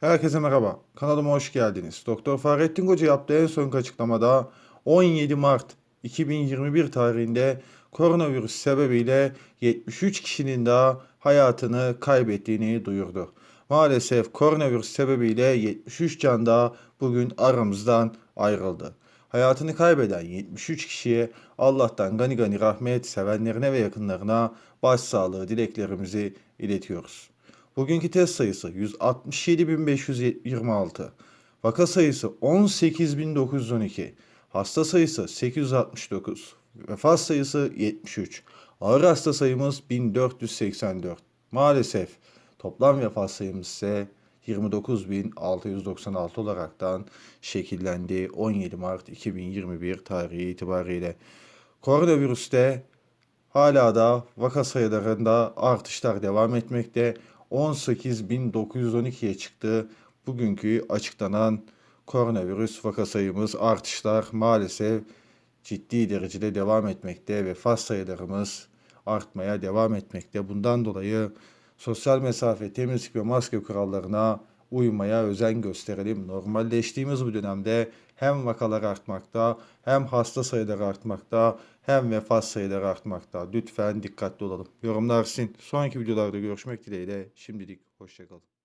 Herkese merhaba. Kanalıma hoş geldiniz. Doktor Fahrettin Koca yaptığı en son açıklamada 17 Mart 2021 tarihinde koronavirüs sebebiyle 73 kişinin daha hayatını kaybettiğini duyurdu. Maalesef koronavirüs sebebiyle 73 can daha bugün aramızdan ayrıldı. Hayatını kaybeden 73 kişiye Allah'tan gani gani rahmet, sevenlerine ve yakınlarına başsağlığı dileklerimizi iletiyoruz. Bugünkü test sayısı 167.526. Vaka sayısı 18.912. Hasta sayısı 869. Vefat sayısı 73. Ağır hasta sayımız 1484. Maalesef toplam vefat sayımız ise 29.696 olaraktan şekillendi 17 Mart 2021 tarihi itibariyle. Koronavirüste Hala da vaka sayılarında artışlar devam etmekte. 18.912'ye çıktı. Bugünkü açıklanan koronavirüs vaka sayımız artışlar maalesef ciddi derecede devam etmekte. Vefat sayılarımız artmaya devam etmekte. Bundan dolayı sosyal mesafe, temizlik ve maske kurallarına uymaya özen gösterelim. Normalleştiğimiz bu dönemde hem vakalar artmakta, hem hasta sayıları artmakta, hem vefat sayıları artmakta. Lütfen dikkatli olalım. Yorumlar sizin. Sonraki videolarda görüşmek dileğiyle. Şimdilik hoşçakalın.